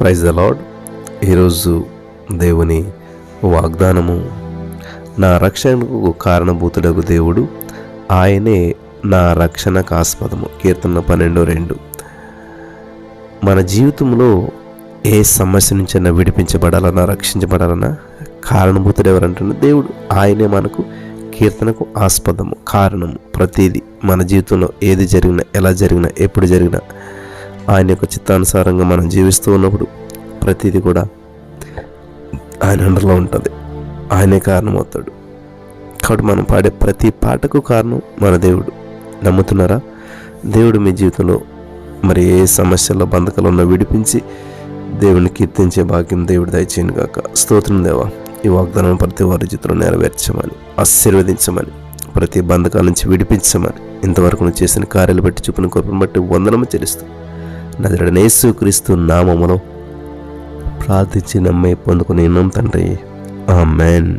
Praise the lord ఈరోజు దేవుని వాగ్దానము నా రక్షణకు కారణభూతుడకు దేవుడు ఆయనే నా రక్షణకు ఆస్పదము. కీర్తన పన్నెండు రెండు. మన జీవితంలో ఏ సమస్య నుంచైనా విడిపించబడాలన్నా రక్షించబడాలన్నా కారణభూతుడు ఎవరంటున్నా దేవుడు. ఆయనే మనకు కీర్తనకు ఆస్పదము కారణము ప్రతిదీ మన జీవితంలో ఏది జరిగినా ఎలా జరిగినా ఎప్పుడు జరిగినా ఆయన యొక్క చిత్తానుసారంగా మనం జీవిస్తూ ఉన్నప్పుడు ప్రతిదీ కూడా ఆయన అండర్లో ఉంటుంది. ఆయనే కారణమవుతాడు కాబట్టి మనం పాడే ప్రతి పాటకు కారణం మన దేవుడు. నమ్ముతున్నారా? దేవుడు మీ జీవితంలో మరి ఏ సమస్యల్లో బంధకాలు ఉన్నా విడిపించి దేవుని కీర్తించే భాగ్యం దేవుడు దయచేయను కాక స్తోత్రం దేవా. ఈ వాగ్దానం ప్రతి వారి జీవితంలో నెరవేర్చమని ఆశీర్వదించమని ప్రతి బంధకాల నుంచి విడిపించమని ఇంతవరకు నువ్వు చేసిన కార్యాలు బట్టి చూపిన కృపను బట్టి వందనము చెల్లిస్తాం నజరడనేసు క్రీస్తు నామములో ప్రార్థించి నమ్మే పొందుకుని తండ్రి. ఆమెన్.